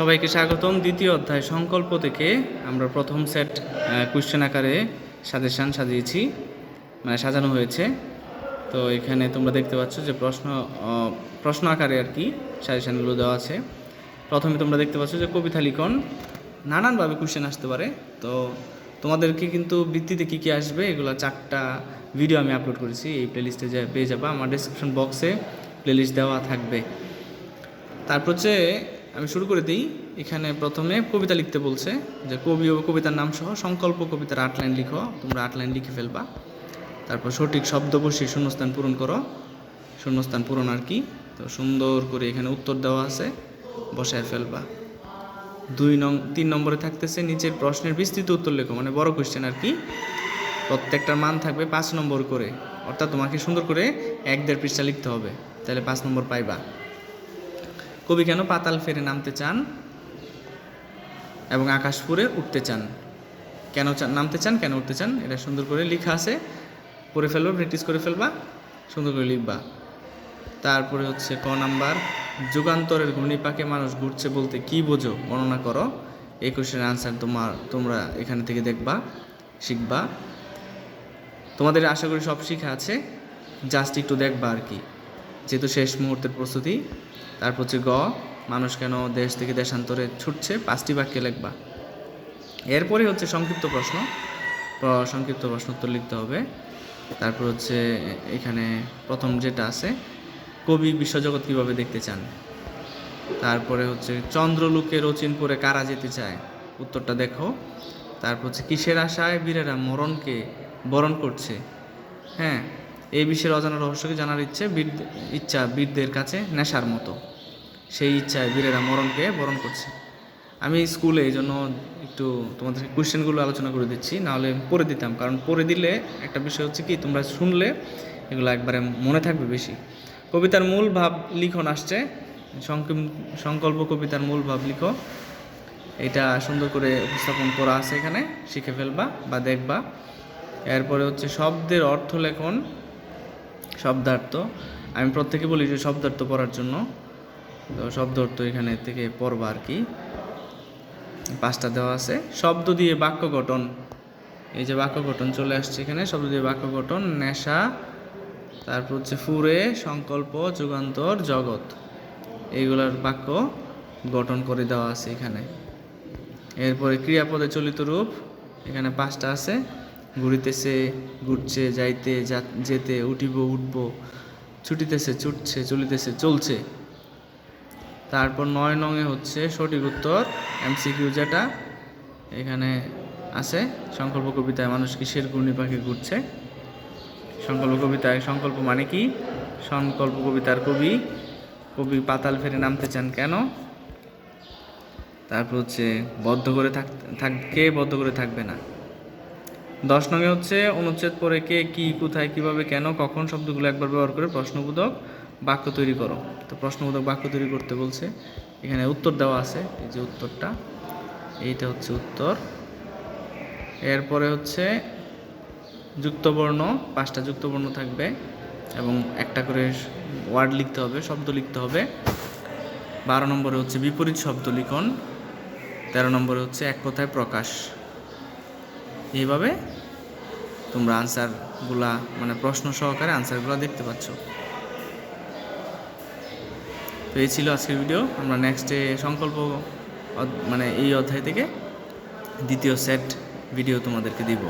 সবাইকে স্বাগতম। দ্বিতীয় অধ্যায় সংকল্প থেকে আমরা প্রথম সেট কোশ্চেন আকারে সাজেশান সাজিয়েছি মানে সাজানো হয়েছে। তো এখানে তোমরা দেখতে পাচ্ছ যে প্রশ্ন প্রশ্ন আকারে আর কি সাজেশানগুলো দেওয়া আছে। প্রথমে তোমরা দেখতে পাচ্ছ যে কবিতা লিখন নানানভাবে কোশ্চেন আসতে পারে। তো তোমাদেরকে কিন্তু বৃত্তিতে কী কী আসবে এগুলো চারটা ভিডিও আমি আপলোড করেছি। এই প্লেলিস্টে যা পেয়ে যাবা। আমার ডিসক্রিপশন বক্সে প্লেলিস্ট দেওয়া থাকবে। তারপর হচ্ছে আমি শুরু করে দিই। এখানে প্রথমে কবিতা লিখতে বলছে যে কবি ও কবিতার নাম সহ সংকল্প কবিতার আট লাইন লিখো, তোমরা আট লাইন লিখে ফেলবা। তারপর সঠিক শব্দ বসে শূন্যস্থান পূরণ করো। শূন্যস্থান পূরণ আর কি? তো সুন্দর করে এখানে উত্তর দেওয়া আছে, বসায় ফেলবা। দুই নং, তিন নম্বরে থাকতেছে, নিচের প্রশ্নের বিস্তৃত উত্তর লেখো মানে বড় কোয়েশ্চেন আর কি। প্রত্যেকটার মান থাকবে পাঁচ নম্বর করে, অর্থাৎ তোমাকে সুন্দর করে এক দেড় পৃষ্ঠা লিখতে হবে, তাহলে পাঁচ নম্বর পাইবা। কবি কেন পাতাল ফেরে নামতে চান এবং আকাশপুরে উঠতে চান? কেন নামতে চান? কেন উঠতে চান? এটা সুন্দর করে লেখা আছে। পড়ে ফেলবা প্র্যাকটিস করে ফেলবা, সুন্দর করে লিখবা। তারপরে হচ্ছে ক নাম্বার, যুগান্তরের ঘূর্ণিপাকে মানুষ ঘুরছে বলতে কি বোঝো? বর্ণনা করো। এই কোশ্চেনের আনসার তোমার তোমরা এখান থেকে দেখবা, শিখবা। তোমাদের আশা করি সব শিখা আছে। জাস্ট একটু দেখবা আর কি। যেহেতু শেষ মুহূর্তের প্রস্তুতি, তারপর হচ্ছে গ, মানুষ কেন দেশ থেকে দেশান্তরে ছুটছে? পাঁচটি বাক্যে লেখবা। এরপরে হচ্ছে সংক্ষিপ্ত প্রশ্ন। সংক্ষিপ্ত প্রশ্ন উত্তর লিখতে হবে। তারপর হচ্ছে এখানে প্রথম যেটা আছে, কবি বিশ্বজগৎ কীভাবে দেখতে চান? তারপরে হচ্ছে চন্দ্রলোকে রচিনপুরে কারা যেতে চায়? উত্তরটা দেখো। তারপর হচ্ছে কিসের আশায় বীরেরা মরণকে বরণ করছে? হ্যাঁ এই বিশ্বের অজানা রহস্যকে জানার ইচ্ছে বীর ইচ্ছা বীরদের কাছে নেশার মতো। সেই ইচ্ছায় বীরেরা মরণকে বরণ করছে। আমি স্কুলে এই জন্য একটু তোমাদের কোয়েশ্চেনগুলো আলোচনা করে দিচ্ছি, নাহলে পড়ে দিতাম। কারণ পড়ে দিলে একটা বিষয় হচ্ছে কি, তোমরা শুনলে এগুলো একবারে মনে থাকবে বেশি। কবিতার মূল ভাব লিখন আসছে সংকল্প কবিতার মূল ভাব লিখো। এটা সুন্দর করে উপস্থাপন করা আছে এখানে, শিখে ফেলবা বা দেখবা। এরপরে হচ্ছে শব্দের অর্থ লেখন শব্দার্থ। আমি প্রত্যেকে বলি যে শব্দার্থ পড়ার জন্য। তো শব্দ অর্থ এখানে থেকে পড়বা আর কি। পাঁচটা দেওয়া আছে। শব্দ দিয়ে বাক্য গঠন। এই যে বাক্য গঠন চলে আসছে এখানে। শব্দ দিয়ে বাক্য গঠন, নেশা, তারপর হচ্ছে ফুরে, সংকল্প, যুগান্তর, জগৎ। এইগুলার বাক্য গঠন করে দেওয়া আছে এখানে। এরপরে ক্রিয়াপদে চলিত রূপ। এখানে পাঁচটা আছে। ঘুরিতেছে, ঘুরছে, যাইতে যেতে, উঠিব, উঠব, ছুটিতেছে, ছুটছে, চলিতেছে, চলছে। তারপর নয় নঙে হচ্ছে সঠিক উত্তর এমসিকিউ যেটা এখানে আছে। সংকল্প কবিতায় মানুষ কিসের ঘূর্ণি পাখি ঘুরছে। সংকল্প কবিতায় সংকল্প মানে কি? সংকল্প কবিতার কবি কবি পাতাল ফেরে নামতে চান কেন? তারপর হচ্ছে বদ্ধ করে থাক, কে বদ্ধ করে থাকবে না? দশ নঙে হচ্ছে অনুচ্ছেদ পরে কে, কি, কোথায়, কীভাবে, কেন, কখন শব্দগুলো একবার ব্যবহার করে প্রশ্নবোধক বাক্য তৈরি করো। তো প্রশ্নবোধক বাক্য তৈরি করতে বলছে, এখানে উত্তর দেওয়া আছে, এই যে উত্তরটা, এইটা হচ্ছে উত্তর। এরপরে হচ্ছে যুক্তবর্ণ, পাঁচটা যুক্তবর্ণ থাকবে এবং একটা করে ওয়ার্ড লিখতে হবে, শব্দ লিখতে হবে। বারো নম্বরে হচ্ছে বিপরীত শব্দ লিখন, তেরো নম্বরে হচ্ছে এক কথায় প্রকাশ। এইভাবে তোমরা আনসারগুলা মানে প্রশ্ন সহকারে আনসারগুলো দেখতে পাচ্ছ। তো এই ছিল আজকের ভিডিও আমরা নেক্সটে সংকল্প মানে এই অধ্যায় থেকে দ্বিতীয় সেট ভিডিও তোমাদেরকে দিব।